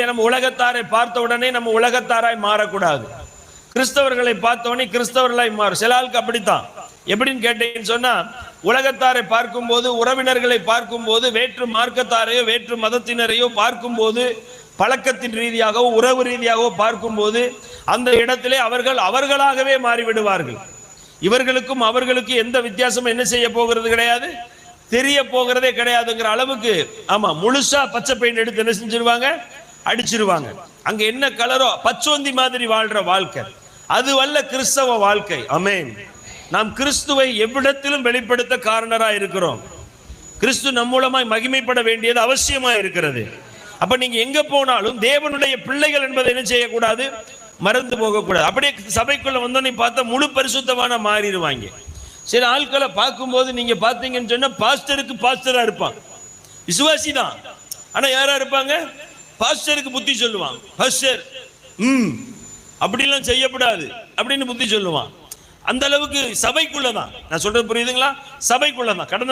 நம்ம உலகத்தாரை பார்த்த உடனே நம்ம உலகத்தாராய் மாறக்கூடாது? கிறிஸ்தவர்களை பார்த்த கிறிஸ்தவர்களாய் மாறும். சில ஆளுக்கு அப்படித்தான். எப்படின்னு கேட்டீங்கன்னு சொன்னா உலகத்தாரை பார்க்கும்போது உறவினர்களை பார்க்கும்போது வேற்று மார்க்கத்தாரையோ வேற்று மதத்தினரையோ பார்க்கும்போது பழக்கத்தின் ரீதியாகவோ உறவு ரீதியாகவோ பார்க்கும்போது அந்த இடத்திலே அவர்கள் அவர்களாகவே மாறிவிடுவார்கள். இவர்களுக்கும் அவர்களுக்கும் எந்த வித்தியாசமும் என்ன செய்ய போகிறது கிடையாது? தெரிய போகிறதே கிடையாதுங்கிற அளவுக்கு ஆமா முழுசா பச்சை பெயிண்ட் எடுத்து என்ன செஞ்சிருவாங்க? அடிச்சிருவாங்க. அங்க என்ன கலரோ பச்சோந்தி மாதிரி வாழ்ற வாழ்க்கை. அது வல்ல கிறிஸ்தவ வாழ்க்கை. அமேன் நாம் கிறிஸ்துவை எவ்விடத்திலும் வெளிப்படுத்த காரணராக இருக்கிறோம். கிறிஸ்து நம் மூலமாய் மகிமைப்பட வேண்டியது அவசியமாக இருக்கிறது. அப்ப நீங்க எங்க போனாலும் தேவனுடைய பிள்ளைகள் என்பதை என்ன செய்யக்கூடாது? மறந்து போகக்கூடாது. அப்படியே சபைக்குள்ள வந்தோடனே பார்த்தா முழு பரிசுத்தமான மாறிடுவாங்க. சில ஆட்களை பார்க்கும்போது நீங்க பார்த்தீங்கன்னு சொன்னா பாஸ்டருக்கு பாஸ்டரா இருப்பான். விசுவாசி தான் ஆனா யாரா இருப்பாங்க? பாஸ்டருக்கு புத்தி சொல்லுவான். பாஸ்டர் ம் அப்படிலாம் செய்யப்படாது அப்படின்னு புத்தி சொல்லுவான். அந்த அளவுக்கு சபைக்குள்ளதான். நான் சொல்றது புரியுதுங்களா? சபைக்குள்ளதான். கடந்த